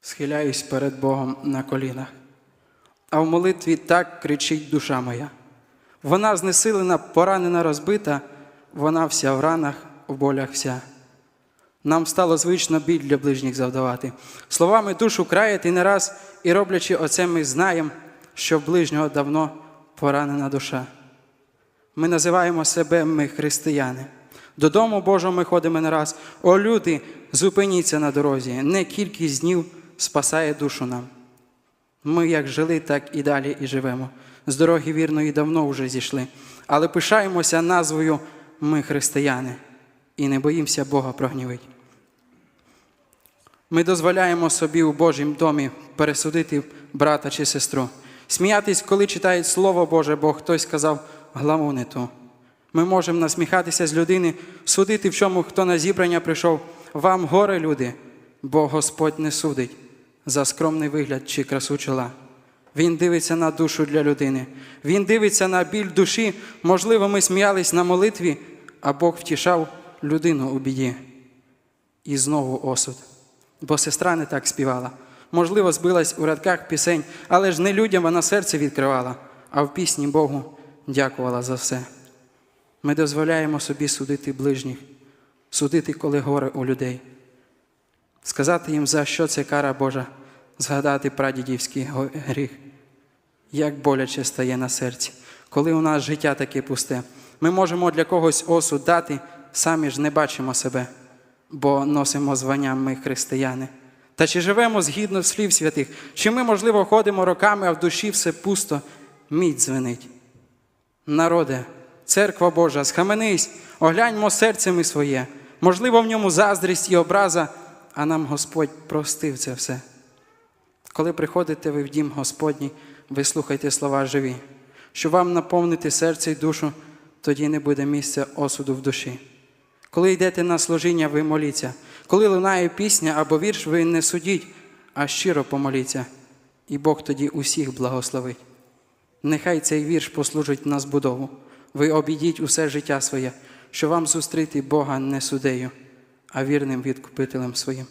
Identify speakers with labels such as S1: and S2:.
S1: схиляюсь перед Богом на колінах. А в молитві так кричить душа моя. Вона знесилена, поранена, розбита, вона вся в ранах, в болях вся. Нам стало звично біль для ближніх завдавати. Словами душу краяти не раз, і роблячи оце, ми знаємо, що ближнього давно поранена душа. Ми називаємо себе ми християни. Додому Божого ми ходимо не раз. О, люди, зупиніться на дорозі. Не кількість днів спасає душу нам. Ми як жили, так і далі і живемо. З дороги вірної давно вже зійшли, але пишаємося назвою Ми християни і не боїмося Бога прогнівить. Ми дозволяємо собі у Божім домі пересудити брата чи сестру, сміятись, коли читають Слово Боже, бо хтось сказав главу не ту. Ми можемо насміхатися з людини, судити, в чому хто на зібрання прийшов. Вам горе, люди, бо Господь не судить за скромний вигляд чи красу чола. Він дивиться на душу для людини. Він дивиться на біль душі. Можливо, ми сміялись на молитві, а Бог втішав людину у біді. І знову осуд. Бо сестра не так співала. Можливо, збилась у рядках пісень, але ж не людям вона серце відкривала, а в пісні Богу дякувала за все. Ми дозволяємо собі судити ближніх, судити, коли горе у людей, сказати їм, за що це кара Божа, згадати прадідівський гріх. Як боляче стає на серці, коли у нас життя таке пусте. Ми можемо для когось осуд дати, самі ж не бачимо себе, бо носимо звання ми християни. Та чи живемо згідно слів святих, чи ми, можливо, ходимо роками, а в душі все пусто, мідь звенить. Народе, церква Божа, схаменись, огляньмо серцями своє. Можливо, в ньому заздрість і образа, а нам Господь простив це все. Коли приходите ви в дім Господній, ви слухайте слова живі, що вам наповнити серце і душу, тоді не буде місця осуду в душі. Коли йдете на служіння, ви моліться. Коли лунає пісня або вірш, ви не судіть, а щиро помоліться, і Бог тоді усіх благословить. Нехай цей вірш послужить на збудову. Ви обійдіть усе життя своє, що вам зустріти Бога не судею, а вірним відкупителем своїм.